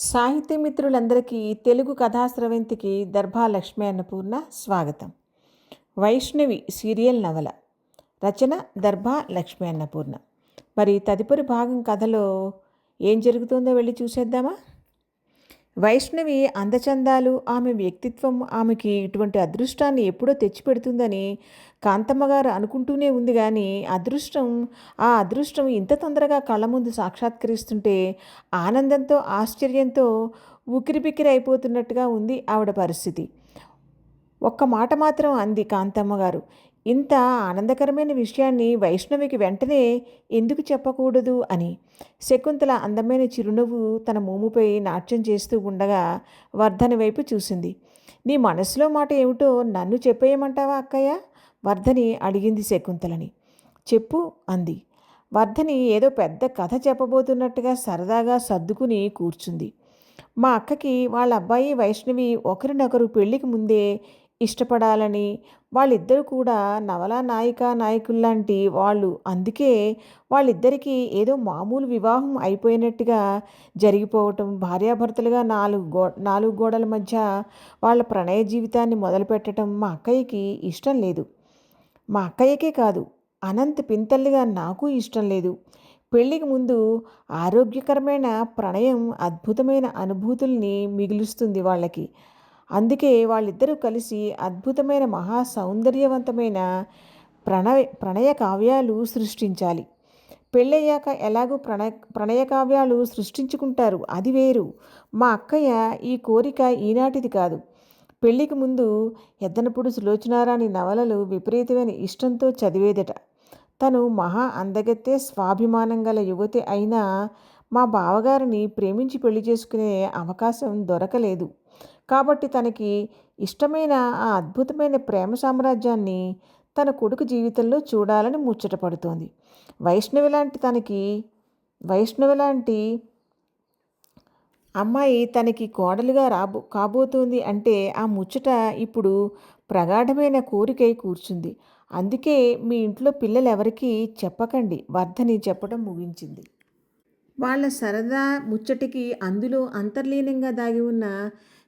సాహిత్య మిత్రులందరికీ తెలుగు కథాస్రవంతికి దర్భా లక్ష్మీ అన్నపూర్ణ స్వాగతం. వైష్ణవి సీరియల్ నవల రచన దర్భా లక్ష్మీ అన్నపూర్ణ. మరి తదుపరి భాగం కథలో ఏం జరుగుతుందో వెళ్ళి చూసేద్దామా? వైష్ణవి అందచందాలు ఆమె వ్యక్తిత్వం ఆమెకి ఇటువంటి అదృష్టాన్ని ఎప్పుడో తెచ్చిపెడుతుందని కాంతమ్మ గారు అనుకుంటూనే ఉంది కానీ అదృష్టం ఆ అదృష్టం ఇంత తొందరగా కళ్ళ ముందు సాక్షాత్కరిస్తుంటే ఆనందంతో ఆశ్చర్యంతో ఉకిరిబిక్కిరి అయిపోతున్నట్టుగా ఉంది ఆవిడ పరిస్థితి. ఒక్క మాట మాత్రం అంది కాంతమ్మ గారు. ఇంత ఆనందకరమైన విషయాన్ని వైష్ణవికి వెంటనే ఎందుకు చెప్పకూడదు అని. శకుంతల అందమైన చిరునవ్వు తన మూముపై నాట్యం చేస్తూ ఉండగా వర్ధని వైపు చూసింది. నీ మనసులో మాట ఏమిటో నన్ను చెప్పేయమంటావా అక్కయ్య? వర్ధని అడిగింది శకుంతలని. చెప్పు అంది. వర్ధని ఏదో పెద్ద కథ చెప్పబోతున్నట్టుగా సరదాగా సర్దుకుని కూర్చుంది. మా అక్కకి వాళ్ళ అబ్బాయి వైష్ణవి ఒకరినొకరు పెళ్ళికి ముందే ఇష్టపడాలని వాళ్ళిద్దరు కూడా నవలా నాయిక నాయకుల్లాంటి వాళ్ళు. అందుకే వాళ్ళిద్దరికీ ఏదో మామూలు వివాహం అయిపోయినట్టుగా జరిగిపోవటం భార్యాభర్తలుగా నాలుగు గో నాలుగు గోడల మధ్య వాళ్ళ ప్రణయ జీవితాన్ని మొదలుపెట్టడం మా అక్కయ్యకి ఇష్టం లేదు. మా అక్కయ్యకే కాదు అనంత పింతల్లిగా నాకు ఇష్టం లేదు. పెళ్ళికి ముందు ఆరోగ్యకరమైన ప్రణయం అద్భుతమైన అనుభూతుల్ని మిగులుస్తుంది వాళ్ళకి. అందుకే వాళ్ళిద్దరూ కలిసి అద్భుతమైన మహా సౌందర్యవంతమైన ప్రణయ ప్రణయ కావ్యాలు సృష్టించాలి. పెళ్ళయ్యాక ఎలాగో ప్రణ ప్రణయ కావ్యాలు సృష్టించుకుంటారు అది వేరు. మా అక్కయ్య ఈ కోరిక ఈనాటిది కాదు. పెళ్ళికి ముందు ఎద్దనప్పుడు సులోచనారాణి నవలలు విపరీతమైన ఇష్టంతో చదివేదట. తను మహా అందగత్తే స్వాభిమానం గల యువతి అయినా మా బావగారిని ప్రేమించి పెళ్ళి చేసుకునే అవకాశం దొరకలేదు. కాబట్టి తనకి ఇష్టమైన ఆ అద్భుతమైన ప్రేమ సామ్రాజ్యాన్ని తన కొడుకు జీవితంలో చూడాలని ముచ్చటపడుతోంది వైష్ణవి లాంటి తనకి వైష్ణవి లాంటి అమ్మాయి తనకి కోడలుగా రాబో కాబోతోంది అంటే ఆ ముచ్చట ఇప్పుడు ప్రగాఢమైన కోరికై కూర్చుంది. అందుకే మీ ఇంట్లో పిల్లలు ఎవరికీ చెప్పకండి. వర్ధని చెప్పడం ముగించింది. వాళ్ళ సరదా ముచ్చటికి అందులో అంతర్లీనంగా దాగి ఉన్న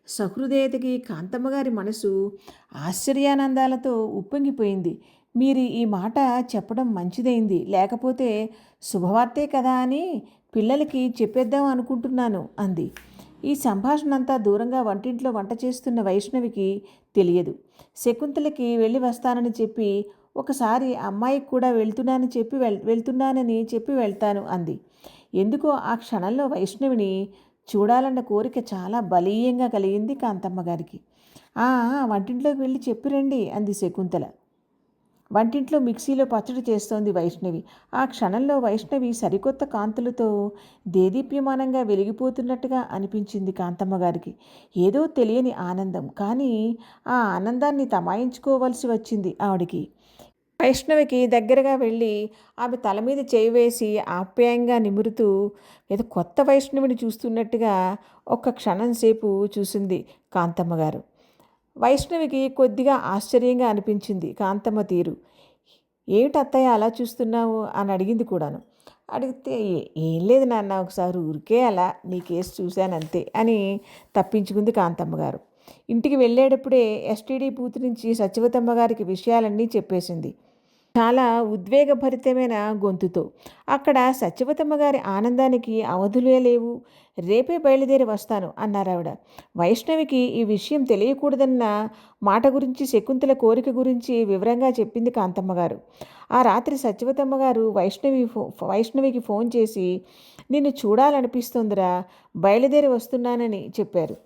సహృదయతకి కాంతమ్మగారి మనసు ఆశ్చర్యానందాలతో ఉప్పొంగిపోయింది. మీరు ఈ మాట చెప్పడం మంచిదైంది. లేకపోతే శుభవార్తే కదా అని పిల్లలకి చెప్పేద్దాం అనుకుంటున్నాను అంది. ఈ సంభాషణ అంతా దూరంగా వంటింట్లో వంట చేస్తున్న వైష్ణవికి తెలియదు. శకుంతలకి వెళ్ళి వస్తానని చెప్పి ఒకసారి అమ్మాయికి కూడా వెళ్తున్నానని చెప్పి వెళ్ వెళ్తున్నానని చెప్పి వెళ్తాను అంది. ఎందుకో ఆ క్షణంలో వైష్ణవిని చూడాలన్న కోరిక చాలా బలీయంగా కలిగింది కాంతమ్మ గారికి. వంటింట్లోకి వెళ్ళి చెప్పిరండి అంది శకుంతల. వంటింట్లో మిక్సీలో పచ్చడి చేస్తోంది వైష్ణవి. ఆ క్షణంలో వైష్ణవి సరికొత్త కాంతులతో దేదీప్యమానంగా వెలిగిపోతున్నట్టుగా అనిపించింది కాంతమ్మ గారికి. ఏదో తెలియని ఆనందం. కానీ ఆ ఆనందాన్ని తమాయించుకోవలసి వచ్చింది ఆవిడికి. వైష్ణవికి దగ్గరగా వెళ్ళి ఆమె తల మీద చేయి వేసి ఆప్యాయంగా నిమురుతూ ఏదో కొత్త వైష్ణవిని చూస్తున్నట్టుగా ఒక్క క్షణం సేపు చూసింది కాంతమ్మ గారు. వైష్ణవికి కొద్దిగా ఆశ్చర్యంగా అనిపించింది కాంతమ్మ తీరు. ఏమిటి అత్తయ్య అలా చూస్తున్నావు? అని అడిగింది కూడాను. అడిగితే ఏం లేదు నాన్న ఒకసారి ఊరికే అలా నీ కేసు చూశానంతే అని తప్పించుకుంది కాంతమ్మ గారు. ఇంటికి వెళ్ళేటప్పుడే ఎస్టీడీ బూత్ నుంచి సత్యవతమ్మ గారికి విషయాలన్నీ చెప్పేసింది. చాలా ఉద్వేగభరితమైన గొంతుతో. అక్కడ సత్యవతమ్మ గారి ఆనందానికి అవధులే లేవు. రేపే బయలుదేరి వస్తాను అన్నారావిడ వైష్ణవికి ఈ విషయం తెలియకూడదన్న మాట గురించి శకుంతల కోరిక గురించి వివరంగా చెప్పింది కాంతమ్మ గారు. ఆ రాత్రి సత్యవతమ్మ గారు వైష్ణవి ఫో వైష్ణవికి ఫోన్ చేసి నిన్ను చూడాలనిపిస్తుందిరా బయలుదేరి వస్తున్నానని చెప్పారు.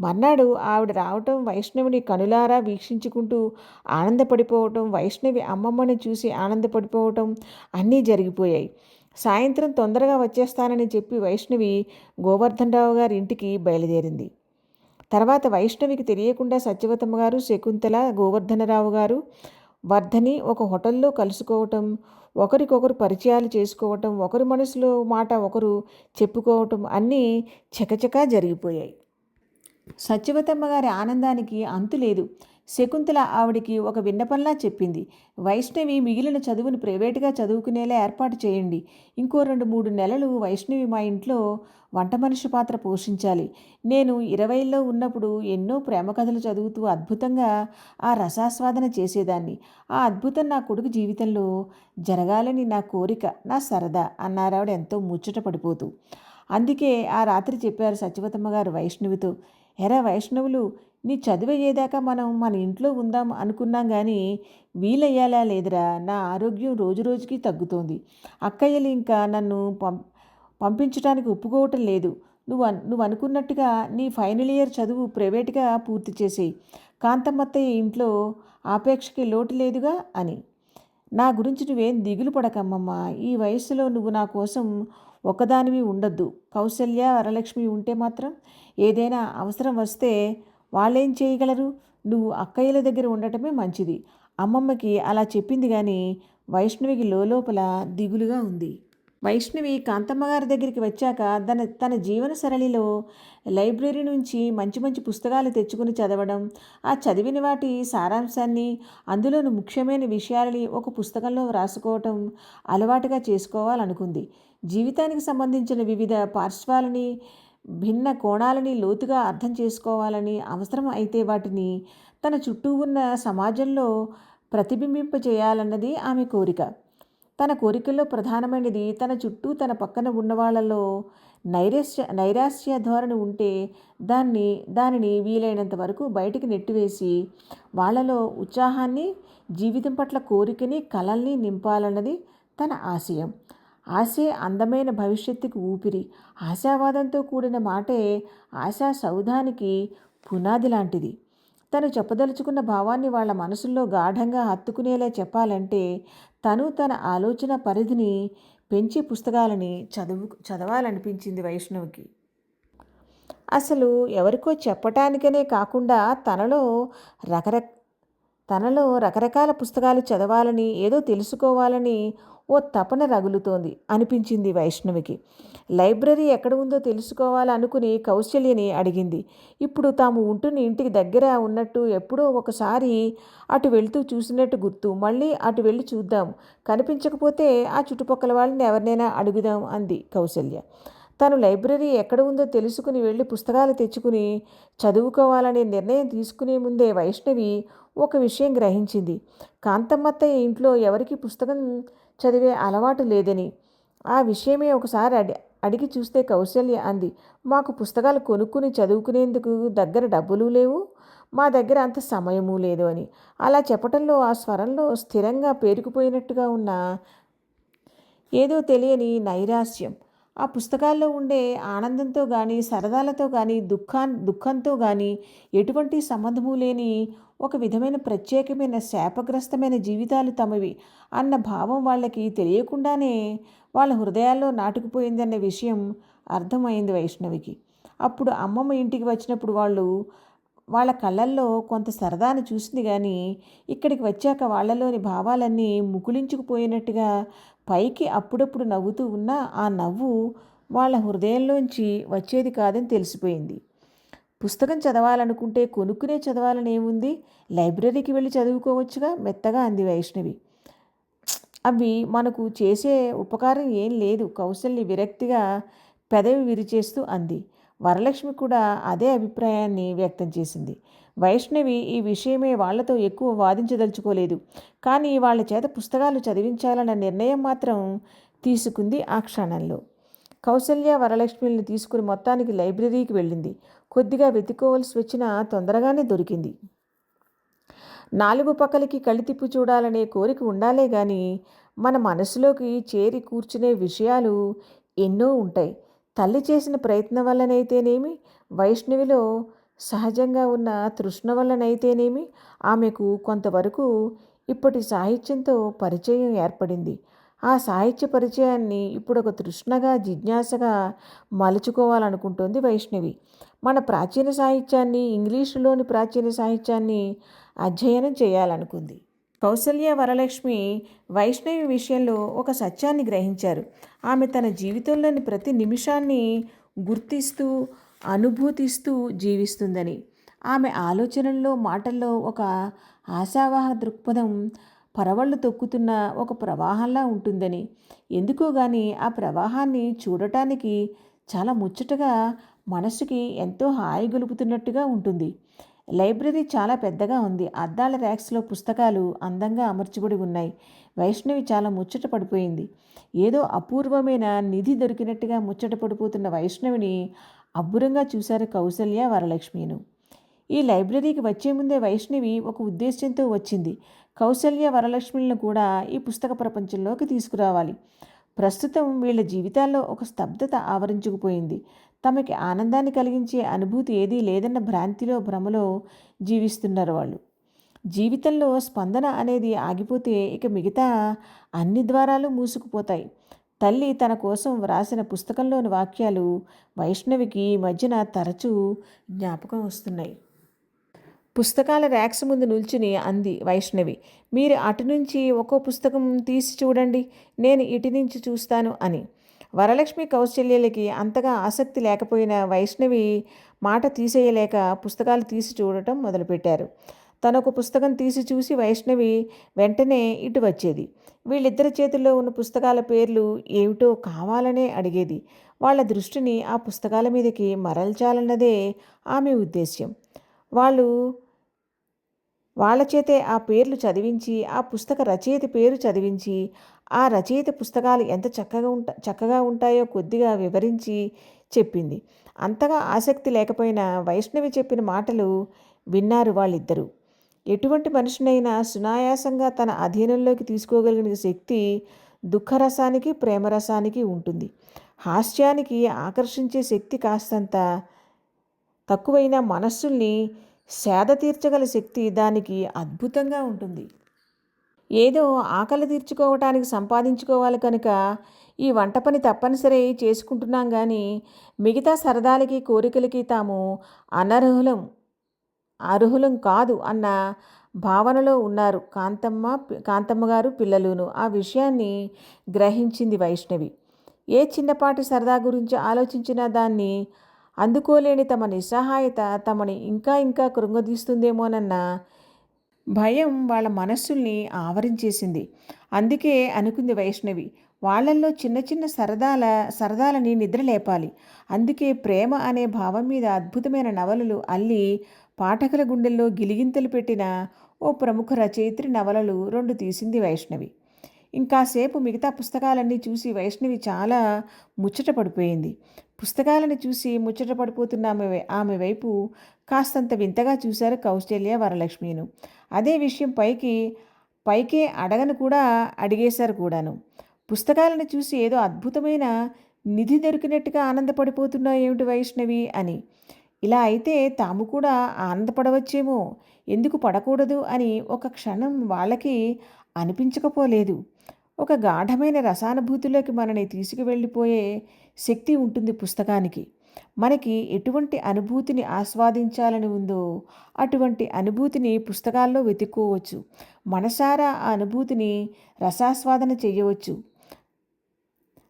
మర్నాడు ఆవిడ రావటం వైష్ణవిని కనులారా వీక్షించుకుంటూ ఆనందపడిపోవటం వైష్ణవి అమ్మమ్మని చూసి ఆనందపడిపోవటం అన్నీ జరిగిపోయాయి. సాయంత్రం తొందరగా వచ్చేస్తానని చెప్పి వైష్ణవి గోవర్ధనరావు గారి ఇంటికి బయలుదేరింది. తర్వాత వైష్ణవికి తెలియకుండా సత్యవతమ్మ గారు శకుంతల గోవర్ధనరావు గారు వర్ధని ఒక హోటల్లో కలుసుకోవటం ఒకరికొకరు పరిచయాలు చేసుకోవటం ఒకరి మనసులో మాట ఒకరు చెప్పుకోవటం అన్నీ చకచకా జరిగిపోయాయి. సత్యవతమ్మ గారి ఆనందానికి అంతు లేదు శకుంతల ఆవిడికి ఒక విన్నపంలా చెప్పింది. వైష్ణవి మిగిలిన చదువును ప్రైవేటుగా చదువుకునేలా ఏర్పాటు చేయండి. ఇంకో రెండు మూడు నెలలు వైష్ణవి మా ఇంట్లో వంట మనిషి పాత్ర పోషించాలి. నేను ఇరవైలో ఉన్నప్పుడు ఎన్నో ప్రేమ కథలు చదువుతూ అద్భుతంగా ఆ రసాస్వాదన చేసేదాన్ని. ఆ అద్భుతం నా కొడుకు జీవితంలో జరగాలని నా కోరిక నా సరదా అన్నారావిడ ఎంతో ముచ్చట పడిపోతూ. అందుకే ఆ రాత్రి చెప్పారు సత్యవతమ్మ గారు వైష్ణవితో. ఎరా వైష్ణవులు నీ చదివయ్యేదాకా అయ్యేదాకా మనం మన ఇంట్లో ఉందాం అనుకున్నాం కానీ వీలయ్యాలా లేదురా. నా ఆరోగ్యం రోజు రోజుకి తగ్గుతోంది. అక్కయ్యలు ఇంకా నన్ను పం పంపించడానికి ఒప్పుకోవటం లేదు. నువ్వు నువ్వు అనుకున్నట్టుగా నీ ఫైనల్ ఇయర్ చదువు ప్రైవేట్గా పూర్తి చేసేయి. కాంతమ్మత్తయ్య ఇంట్లో ఆపేక్షకి లోటు లేదుగా అని. నా గురించి నువ్వేం దిగులు పడకమ్మమ్మ. ఈ వయస్సులో నువ్వు నా కోసం ఒకదానివి ఉండొద్దు. కౌశల్య వరలక్ష్మి ఉంటే మాత్రం ఏదైనా అవసరం వస్తే వాళ్ళేం చేయగలరు? నువ్వు అక్కయ్యల దగ్గర ఉండటమే మంచిది. అమ్మమ్మకి అలా చెప్పింది కానీ వైష్ణవికి లోపల దిగులుగా ఉంది. వైష్ణవి కాంతమ్మ గారి దగ్గరికి వచ్చాక తన తన జీవన సరళిలో లైబ్రరీ నుంచి మంచి మంచి పుస్తకాలు తెచ్చుకుని చదవడం ఆ చదివిన వాటి సారాంశాన్ని అందులోని ముఖ్యమైన విషయాలని ఒక పుస్తకంలో వ్రాసుకోవటం అలవాటుగా చేసుకోవాలనుకుంది. జీవితానికి సంబంధించిన వివిధ పార్శ్వాలని భిన్న కోణాలని లోతుగా అర్థం చేసుకోవాలని అవసరం అయితే వాటిని తన చుట్టూ ఉన్న సమాజంలో ప్రతిబింబింపజేయాలన్నది ఆమె కోరిక. తన కోరికల్లో ప్రధానమైనది తన చుట్టూ తన పక్కన ఉన్న వాళ్ళలో నైరాశ్య నైరాశ్య ధోరణి ఉంటే దాన్ని దానిని వీలైనంత వరకు బయటికి నెట్టివేసి వాళ్ళలో ఉత్సాహాన్ని జీవితం పట్ల కోరికని కలల్ని నింపాలన్నది తన ఆశయం. ఆశే అందమైన భవిష్యత్తుకు ఊపిరి. ఆశావాదంతో కూడిన మాటే ఆశా సౌధానికి పునాది లాంటిది. తను చెప్పదలుచుకున్న భావాన్ని వాళ్ళ మనసుల్లో గాఢంగా హత్తుకునేలా చెప్పాలంటే తను తన ఆలోచన పరిధిని పెంచి పుస్తకాలని చదువు చదవాలనిపించింది వైష్ణవికి. అసలు ఎవరికో చెప్పటానికనే కాకుండా తనలో రకరక తనలో రకరకాల పుస్తకాలు చదవాలని ఏదో తెలుసుకోవాలని ఓ తపన రగులుతోంది అనిపించింది వైష్ణవికి. లైబ్రరీ ఎక్కడ ఉందో తెలుసుకోవాలనుకుని కౌశల్యని అడిగింది. ఇప్పుడు తాము ఉంటున్న ఇంటికి దగ్గర ఉన్నట్టు ఎప్పుడో ఒకసారి అటు వెళ్తూ చూసినట్టు గుర్తు. మళ్ళీ అటు వెళ్ళి చూద్దాం. కనిపించకపోతే ఆ చుట్టుపక్కల వాళ్ళని ఎవరినైనా అడుగుదాం అంది కౌశల్య. తను లైబ్రరీ ఎక్కడ ఉందో తెలుసుకుని వెళ్ళి పుస్తకాలు తెచ్చుకుని చదువుకోవాలనే నిర్ణయం తీసుకునే ముందే వైష్ణవి ఒక విషయం గ్రహించింది. కాంతమ్మత్తయ్య ఇంట్లో ఎవరికి పుస్తకం చదివే అలవాటు లేదని. ఆ విషయమే ఒకసారి అడి అడిగి చూస్తే కౌశల్య అంది మాకు పుస్తకాలు కొనుక్కుని చదువుకునేందుకు దగ్గర డబ్బులు లేవు మా దగ్గర అంత సమయము లేదు అని. అలా చెప్పటంలో ఆ స్వరంలో స్థిరంగా పేరుకుపోయినట్టుగా ఉన్న ఏదో తెలియని నైరాస్యం ఆ పుస్తకాల్లో ఉండే ఆనందంతో కానీ సరదాలతో కానీ దుఃఖా దుఃఖంతో కానీ ఎటువంటి సంబంధము లేని ఒక విధమైన ప్రత్యేకమైన శాపగ్రస్తమైన జీవితాలు తమవి అన్న భావం వాళ్ళకి తెలియకుండానే వాళ్ళ హృదయాల్లో నాటుకుపోయిందన్న విషయం అర్థమైంది వైష్ణవికి. అప్పుడు అమ్మమ్మ ఇంటికి వచ్చినప్పుడు వాళ్ళు వాళ్ళ కళ్ళల్లో కొంత సరదాను చూసింది కానీ ఇక్కడికి వచ్చాక వాళ్ళలోని భావాలన్నీ ముకులించుకుపోయినట్టుగా పైకి అప్పుడప్పుడు నవ్వుతూ ఉన్న ఆ నవ్వు వాళ్ళ హృదయంలోంచి వచ్చేది కాదని తెలిసిపోయింది. పుస్తకం చదవాలనుకుంటే కొనుక్కునే చదవాలని ఏముంది? లైబ్రరీకి వెళ్ళి చదువుకోవచ్చుగా? మెత్తగా అంది వైష్ణవి. అవి మనకు చేసే ఉపకారం ఏం లేదు. కౌశల్య విరక్తిగా పెదవి విరిచేస్తూ అంది. వరలక్ష్మి కూడా అదే అభిప్రాయాన్ని వ్యక్తం చేసింది. వైష్ణవి ఈ విషయమే వాళ్ళతో ఎక్కువ వాదించదలుచుకోలేదు. కానీ వాళ్ళ చేత పుస్తకాలు చదివించాలన్న నిర్ణయం మాత్రం తీసుకుంది ఆ క్షణంలో. కౌశల్య వరలక్ష్మిని తీసుకుని మొత్తానికి లైబ్రరీకి వెళ్ళింది. కొద్దిగా వెతుక్కోవలసి వచ్చిన తొందరగానే దొరికింది. నాలుగు పక్కలకి కళ్ళితిప్పి చూడాలనే కోరిక ఉండాలే కానీ మన మనసులోకి చేరి కూర్చునే విషయాలు ఎన్నో ఉంటాయి. తల్లి చేసిన ప్రయత్నం వల్లనైతేనేమి వైష్ణవిలో సహజంగా ఉన్న తృష్ణ వల్లనైతేనేమి ఆమెకు కొంతవరకు ఇప్పటి సాహిత్యంతో పరిచయం ఏర్పడింది. ఆ సాహిత్య పరిచయాన్ని ఇప్పుడు ఒక తృష్ణగా జిజ్ఞాసగా మలుచుకోవాలనుకుంటోంది వైష్ణవి. మన ప్రాచీన సాహిత్యాన్ని ఇంగ్లీషులోని ప్రాచీన సాహిత్యాన్ని అధ్యయనం చేయాలనుకుంది. కౌసల్య వరలక్ష్మి వైష్ణవి విషయంలో ఒక సత్యాన్ని గ్రహించారు. ఆమె తన జీవితంలోని ప్రతి నిమిషాన్ని గుర్తిస్తూ అనుభూతిస్తూ జీవిస్తుందని. ఆమె ఆలోచనల్లో మాటల్లో ఒక ఆశావాహ దృక్పథం పరవళ్ళు తొక్కుతున్న ఒక ప్రవాహంలా ఉంటుందని. ఎందుకో గాని ఆ ప్రవాహాన్ని చూడటానికి చాలా ముచ్చటగా మనసుకి ఎంతో హాయి గొలుపుతున్నట్టుగా ఉంటుంది. లైబ్రరీ చాలా పెద్దగా ఉంది. అద్దాల ర్యాక్స్లో పుస్తకాలు అందంగా అమర్చబడి ఉన్నాయి. వైష్ణవి చాలా ముచ్చట పడిపోయింది. ఏదో అపూర్వమైన నిధి దొరికినట్టుగా ముచ్చట పడిపోతున్న వైష్ణవిని అబ్బురంగా చూశారు కౌసల్య వరలక్ష్మిను. ఈ లైబ్రరీకి వచ్చే ముందే వైష్ణవి ఒక ఉద్దేశ్యంతో వచ్చింది. కౌసల్య వరలక్ష్మిలను కూడా ఈ పుస్తక ప్రపంచంలోకి తీసుకురావాలి. ప్రస్తుతం వీళ్ళ జీవితాల్లో ఒక స్తబ్దత ఆవరించుకుపోయింది. తమకి ఆనందాన్ని కలిగించే అనుభూతి ఏదీ లేదన్న భ్రాంతిలో భ్రమలో జీవిస్తున్నారు వాళ్ళు. జీవితంలో స్పందన అనేది ఆగిపోతే ఇక మిగతా అన్ని ద్వారాలు మూసుకుపోతాయి. తల్లి తన కోసం వ్రాసిన పుస్తకంలోని వాక్యాలు వైష్ణవికి మధ్యన తరచూ జ్ఞాపకం వస్తున్నాయి. పుస్తకాల ర్యాక్స్ ముందు నిల్చుని అంది వైష్ణవి. మీరు అటు నుంచి ఒక్కో పుస్తకం తీసి చూడండి. నేను ఇటు నుంచి చూస్తాను అని. వరలక్ష్మి కౌశల్యలకి అంతగా ఆసక్తి లేకపోయిన వైష్ణవి మాట తీసేయలేక పుస్తకాలు తీసి చూడటం మొదలుపెట్టారు. తనొక పుస్తకం తీసి చూసి వైష్ణవి వెంటనే ఇటు వచ్చేది. వీళ్ళిద్దరి చేతుల్లో ఉన్న పుస్తకాల పేర్లు ఏమిటో కావాలనే అడిగేది. వాళ్ళ దృష్టిని ఆ పుస్తకాల మీదకి మరల్చాలన్నదే ఆమె ఉద్దేశ్యం. వాళ్ళు వాళ్ళ చేతే ఆ పేర్లు చదివించి ఆ పుస్తక రచయిత పేరు చదివించి ఆ రచయిత పుస్తకాలు ఎంత చక్కగా ఉంట చక్కగా ఉంటాయో కొద్దిగా వివరించి చెప్పింది. అంతగా ఆసక్తి లేకపోయినా వైష్ణవి చెప్పిన మాటలు విన్నారు వాళ్ళిద్దరూ. ఎటువంటి మనిషినైనా సునాయాసంగా తన అధీనంలోకి తీసుకోగలిగిన శక్తి దుఃఖరసానికి ప్రేమరసానికి ఉంటుంది. హాస్యానికి ఆకర్షించే శక్తి కాస్తంత తక్కువైన మనస్సుల్ని సేద తీర్చగల శక్తి దానికి అద్భుతంగా ఉంటుంది. ఏదో ఆకలి తీర్చుకోవటానికి సంపాదించుకోవాలి కనుక ఈ వంట పని తప్పనిసరి చేసుకుంటున్నాం కానీ మిగతా సరదాలకి కోరికలకి తాము అనర్హులం అర్హులం కాదు అన్న భావనలో ఉన్నారు కాంతమ్మ కాంతమ్మ గారు పిల్లలును. ఆ విషయాన్ని గ్రహించింది వైష్ణవి. ఏ చిన్నపాటి సరదా గురించి ఆలోచించినా దాన్ని అందుకోలేని తమ నిస్సహాయత తమని ఇంకా ఇంకా కృంగదీస్తుందేమోనన్న భయం వాళ్ళ మనస్సుల్ని ఆవరించేసింది. అందుకే అనుకుంది వైష్ణవి వాళ్ళల్లో చిన్న చిన్న సరదాల సరదాలని నిద్రలేపాలి అందుకే ప్రేమ అనే భావం మీద అద్భుతమైన నవలలు అల్లి పాఠకుల గుండెల్లో గిలిగింతలు పెట్టిన ఓ ప్రముఖ రచయిత్రి నవలలు రెండు తీసింది వైష్ణవి. ఇంకాసేపు మిగతా పుస్తకాలన్నీ చూసి వైష్ణవి చాలా ముచ్చట పడిపోయింది. పుస్తకాలను చూసి ముచ్చట పడిపోతున్న ఆమె ఆమె వైపు కాస్తంత వింతగా చూశారు కౌశల్య వరలక్ష్మిను. అదే విషయం పైకి పైకే అడగను కూడా అడిగేశారు కూడాను. పుస్తకాలను చూసి ఏదో అద్భుతమైన నిధి దొరికినట్టుగా ఆనందపడిపోతున్నావు ఏమిటి వైష్ణవి అని. ఇలా అయితే తాము కూడా ఆనందపడవచ్చేమో ఎందుకు పడకూడదు అని ఒక క్షణం వాళ్ళకి అనిపించకపోలేదు. ఒక గాఢమైన రసానుభూతిలోకి మనని తీసుకువెళ్ళిపోయే శక్తి ఉంటుంది పుస్తకానికి. మనకి ఎటువంటి అనుభూతిని ఆస్వాదించాలని ఉందో అటువంటి అనుభూతిని పుస్తకాల్లో వెతుక్కోవచ్చు. మనసారా ఆ అనుభూతిని రసాస్వాదన చేయవచ్చు.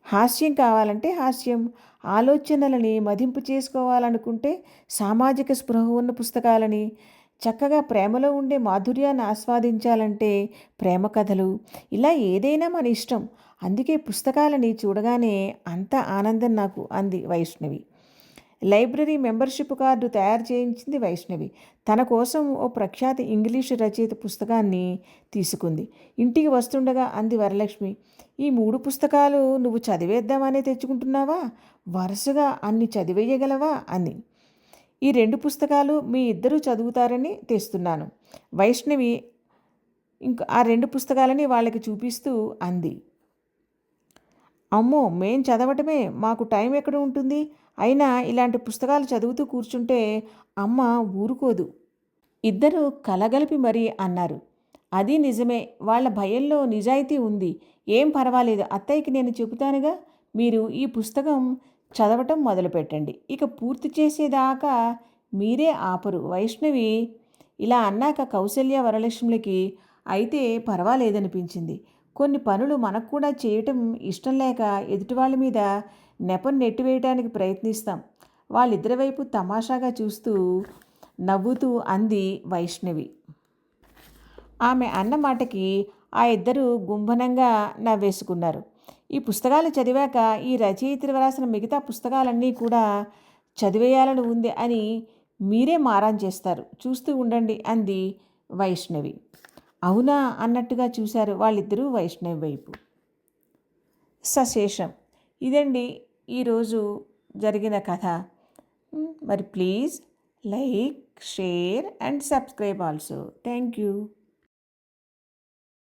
హాస్యం కావాలంటే హాస్యం. ఆలోచనలని మదింపు చేసుకోవాలనుకుంటే సామాజిక స్పృహ ఉన్న పుస్తకాలని చక్కగా ప్రేమలో ఉండే మాధుర్యాన్ని ఆస్వాదించాలంటే ప్రేమ కథలు ఇలా ఏదైనా మన ఇష్టం. అందుకే పుస్తకాలని చూడగానే అంత ఆనందం నాకు అంది వైష్ణవి. లైబ్రరీ మెంబర్షిప్ కార్డు తయారు చేయించింది వైష్ణవి. తన కోసం ఓ ప్రఖ్యాత ఇంగ్లీషు రచయిత పుస్తకాన్ని తీసుకుంది. ఇంటికి వస్తుండగా అంది వరలక్ష్మి ఈ మూడు పుస్తకాలు నువ్వు చదివేద్దామనే తెచ్చుకుంటున్నావా? వరుసగా అన్ని చదివేయగలవా? అని ఈ రెండు పుస్తకాలు మీ ఇద్దరూ చదువుతారని తెస్తున్నాను. వైష్ణవి ఇంకా ఆ రెండు పుస్తకాలని వాళ్ళకి చూపిస్తూ అంది. అమ్మో మేం చదవటమే మాకు టైం ఎక్కడ ఉంటుంది? అయినా ఇలాంటి పుస్తకాలు చదువుతూ కూర్చుంటే అమ్మ ఊరుకోదు. ఇద్దరు కలగలిపి మరీ అన్నారు. అది నిజమే వాళ్ళ భయంలో నిజాయితీ ఉంది. ఏం పర్వాలేదు అత్తయ్యకి నేను చెబుతానుగా. మీరు ఈ పుస్తకం చదవటం మొదలుపెట్టండి. ఇక పూర్తి చేసేదాకా మీరే ఆపరు. వైష్ణవి ఇలా అన్నాక కౌశల్య వరలక్ష్మికి అయితే పర్వాలేదనిపించింది. కొన్ని పనులు మనకు కూడా చేయటం ఇష్టం లేక ఎదుటి వాళ్ళ మీద నెపం నెట్టివేయటానికి ప్రయత్నిస్తాం. వాళ్ళిద్దరి వైపు తమాషాగా చూస్తూ నవ్వుతూ అంది వైష్ణవి. ఆమె అన్న మాటకి ఆ ఇద్దరు గుంభనంగా నవ్వేసుకున్నారు. ఈ పుస్తకాలు చదివాక ఈ రచయిత్రి వ్రాసిన మిగతా పుస్తకాలన్నీ కూడా చదివేయాలని ఉంది అని మీరే మారాన్ చేస్తారు. చూస్తూ ఉండండి అంది వైష్ణవి. అవునా అన్నట్టుగా చూశారు వాళ్ళిద్దరూ వైష్ణవి వైపు. సశేషం. ఇదండి ఈరోజు జరిగిన కథ. మరి please like share and subscribe also. Thank you